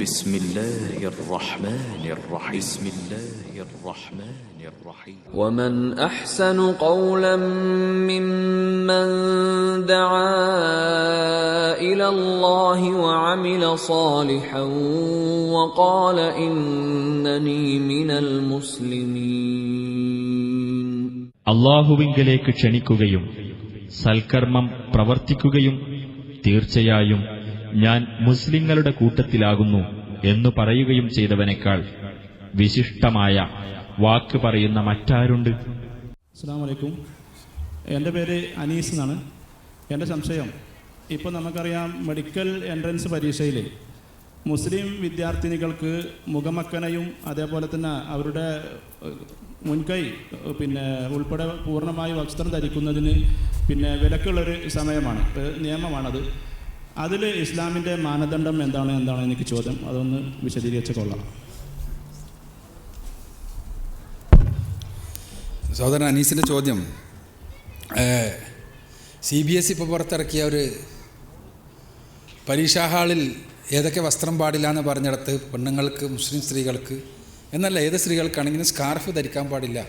بسم الله الرحمن الرحيم بسم الله الرحمن الرحيم ومن احسن قولا ممن دعا الى الله وعمل صالحا وقال انني من المسلمين അള്ളാഹുവിങ്കലേക്ക് ക്ഷണിക്കുകയും സൽക്കർമ്മം പ്രവർത്തിക്കുകയും തീർച്ചയായും ഞാൻ മുസ്ലിങ്ങളുടെ കൂട്ടത്തിലാകുന്നു എന്നു പറയുകയും ചെയ്തവനേക്കാൾ വിശിഷ്ടമായ വാക്ക് പറയുന്ന മറ്റാരുണ്ട്? അസ്സാം വലൈക്കും എന്റെ പേര് അനീസ് എന്നാണ്. എന്റെ സംശയം ഇപ്പോൾ നമുക്കറിയാം മെഡിക്കൽ എൻട്രൻസ് പരീക്ഷയിൽ മുസ്ലിം വിദ്യാർത്ഥിനികൾക്ക് മുഖമക്കനയും അതേപോലെ തന്നെ അവരുടെ മുൻകൈ പിന്നെ ഉൾപ്പെടെ പൂർണമായി വസ്ത്രം ധരിക്കുന്നതിന് പിന്നെ വിലക്കുള്ളൊരു സമയമാണ്. നിയമമാണത്. അതിൽ ഇസ്ലാമിന്റെ മാനദണ്ഡം എന്താണ് എന്താണ് എനിക്ക് ചോദ്യം. അതൊന്ന് വിശദീകരിച്ച് കൊള്ളാം. സഹോദരൻ അനീസിന്റെ ചോദ്യം. സി ബി എസ് ഇപ്പോൾ പുറത്തിറക്കിയ ഒരു പരീക്ഷാ ഹാളിൽ ഏതൊക്കെ വസ്ത്രം പാടില്ല എന്ന് പറഞ്ഞിടത്ത് പെണ്ണുങ്ങൾക്ക് മുസ്ലിം സ്ത്രീകൾക്ക് എന്നല്ല ഏത് സ്ത്രീകൾക്കാണെങ്കിലും സ്കാർഫ് ധരിക്കാൻ പാടില്ല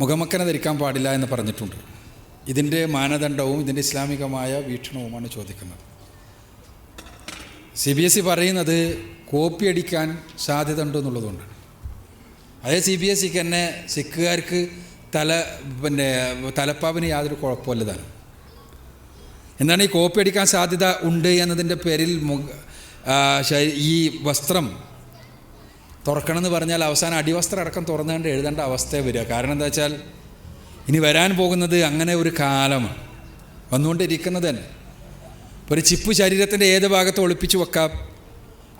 മുഖമക്കനെ ധരിക്കാൻ പാടില്ല എന്ന് പറഞ്ഞിട്ടുണ്ട്. ഇതിന്റെ മാനദണ്ഡവും ഇതിന്റെ ഇസ്ലാമികമായ വീക്ഷണവുമാണ് ചോദിക്കുന്നത്. സി ബി എസ് ഇ പറയുന്നത് കോപ്പി അടിക്കാൻ സാധ്യത ഉണ്ട് എന്നുള്ളതുകൊണ്ടാണ് അതേ സി ബി എസ് സിക്ക് തന്നെ സിഖുകാർക്ക് തല പിന്നെ തലപ്പാവിന് യാതൊരു കുഴപ്പമില്ല താനും എന്താണ് ഈ കോപ്പി അടിക്കാൻ സാധ്യത ഉണ്ട് എന്നതിന്റെ പേരിൽ ഈ വസ്ത്രം തുറക്കണമെന്ന് പറഞ്ഞാൽ അവസാനം അടിവസ്ത്രം അടക്കം തുറന്നുകൊണ്ട് എഴുതേണ്ട അവസ്ഥ വരിക. കാരണം എന്താ വെച്ചാൽ ഇനി വരാൻ പോകുന്നത് അങ്ങനെ ഒരു കാലമാണ് വന്നുകൊണ്ടിരിക്കുന്നത് തന്നെ. ഒരു ചിപ്പ് ശരീരത്തിന്റെ ഏത് ഭാഗത്ത് ഒളിപ്പിച്ച് വെക്കാം?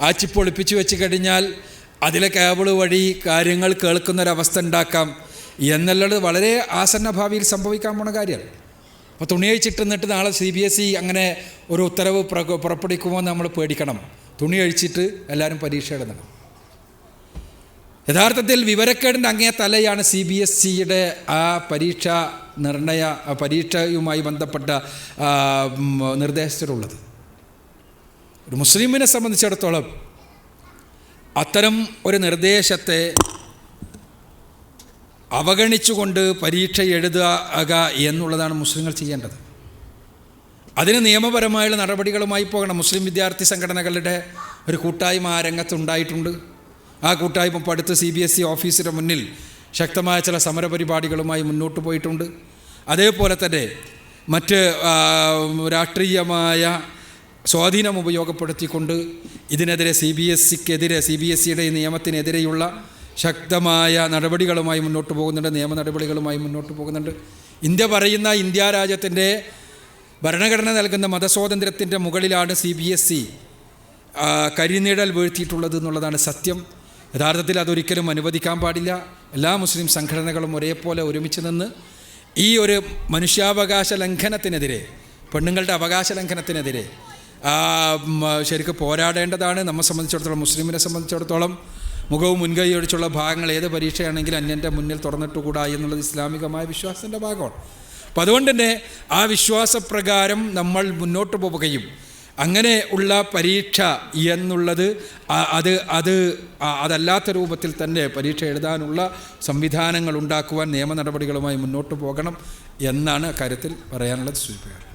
ആ ചിപ്പ് ഒളിപ്പിച്ച് വെച്ച് കഴിഞ്ഞാൽ അതിലെ കേബിൾ വഴി കാര്യങ്ങൾ കേൾക്കുന്നൊരവസ്ഥ ഉണ്ടാക്കാം. എന്നുള്ളത് വളരെ ആസന്ന ഭാവിയിൽ സംഭവിക്കാൻ പോണ കാര്യമാണ് അപ്പോൾ തുണിയഴിച്ചിട്ട് നിന്നിട്ട് നാളെ സി ബി എസ് ഇ അങ്ങനെ ഒരു ഉത്തരവ് പുറപ്പെടുവിക്കുമോ എന്ന് നമ്മൾ പേടിക്കണം. തുണി അഴിച്ചിട്ട് എല്ലാവരും പരീക്ഷ എഴുതണം. യഥാർത്ഥത്തിൽ വിവരക്കേടിന്റെ അങ്ങേ തലയാണ് സി ബി എസ് സിയുടെ ആ പരീക്ഷ നിർണയ പരീക്ഷയുമായി ബന്ധപ്പെട്ട നിർദ്ദേശത്തിലുള്ളത്. ഒരു മുസ്ലിമിനെ സംബന്ധിച്ചിടത്തോളം അത്തരം ഒരു നിർദ്ദേശത്തെ അവഗണിച്ചുകൊണ്ട് പരീക്ഷ എഴുതുക എന്നുള്ളതാണ് മുസ്ലിങ്ങൾ ചെയ്യേണ്ടത്. അതിന് നിയമപരമായുള്ള നടപടികളുമായി പോകണം. മുസ്ലിം വിദ്യാർത്ഥി സംഘടനകളുടെ ഒരു കൂട്ടായ്മ ആ രംഗത്തുണ്ടായിട്ടുണ്ട്. ആ കൂട്ടായ്മ ഇപ്പോൾ അടുത്ത് സി ബി എസ് ഇ ഓഫീസിന്റെ മുന്നിൽ ശക്തമായ ചില സമരപരിപാടികളുമായി മുന്നോട്ട് പോയിട്ടുണ്ട്. അതേപോലെ തന്നെ മറ്റ് രാഷ്ട്രീയമായ സ്വാധീനം ഉപയോഗപ്പെടുത്തിക്കൊണ്ട് ഇതിനെതിരെ സി ബി എസ് സിക്കെതിരെ സി ബി എസ് സിയുടെ നിയമത്തിനെതിരെയുള്ള ശക്തമായ നടപടികളുമായി മുന്നോട്ട് പോകുന്നുണ്ട് നിയമ നടപടികളുമായി മുന്നോട്ട് പോകുന്നുണ്ട്. ഇന്ത്യ പറയുന്ന ഇന്ത്യ രാജ്യത്തിന്റെ ഭരണഘടന നൽകുന്ന മതസ്വാതന്ത്ര്യത്തിന്റെ മുകളിലാണ് സി ബി എസ് സി കരിനീഴൽ വീഴ്ത്തിയിട്ടുള്ളത് എന്നുള്ളതാണ് സത്യം. യഥാർത്ഥത്തിൽ അതൊരിക്കലും അനുവദിക്കാൻ പാടില്ല. എല്ലാ മുസ്ലിം സംഘടനകളും ഒരേപോലെ ഒരുമിച്ച് നിന്ന് ഈ ഒരു മനുഷ്യാവകാശ ലംഘനത്തിനെതിരെ പെണ്ണുങ്ങളുടെ അവകാശ ലംഘനത്തിനെതിരെ ശരിക്കും പോരാടേണ്ടതാണ്. നമ്മെ സംബന്ധിച്ചിടത്തോളം മുസ്ലിമിനെ സംബന്ധിച്ചിടത്തോളം മുഖവും മുൻകൈ ഒഴിച്ചുള്ള ഭാഗങ്ങൾ ഏത് പരീക്ഷയാണെങ്കിലും അന്യന്റെ മുന്നിൽ തുറന്നിട്ടുകൂടാ എന്നുള്ളത് ഇസ്ലാമികമായ വിശ്വാസത്തിന്റെ ഭാഗമാണ്. അപ്പോൾ അതുകൊണ്ട് തന്നെ ആ വിശ്വാസപ്രകാരം നമ്മൾ മുന്നോട്ട് പോവുകയും അങ്ങനെ ഉള്ള പരീക്ഷ എന്നുള്ളത് അത് അത് അതല്ലാത്ത രൂപത്തിൽ തന്നെ പരീക്ഷ എഴുതാനുള്ള സംവിധാനങ്ങൾ ഉണ്ടാക്കുവാൻ നിയമ നടപടികളുമായി മുന്നോട്ട് പോകണം എന്നാണ് കാര്യത്തിൽ പറയാനുള്ളത് സൂചിപ്പിക്കുക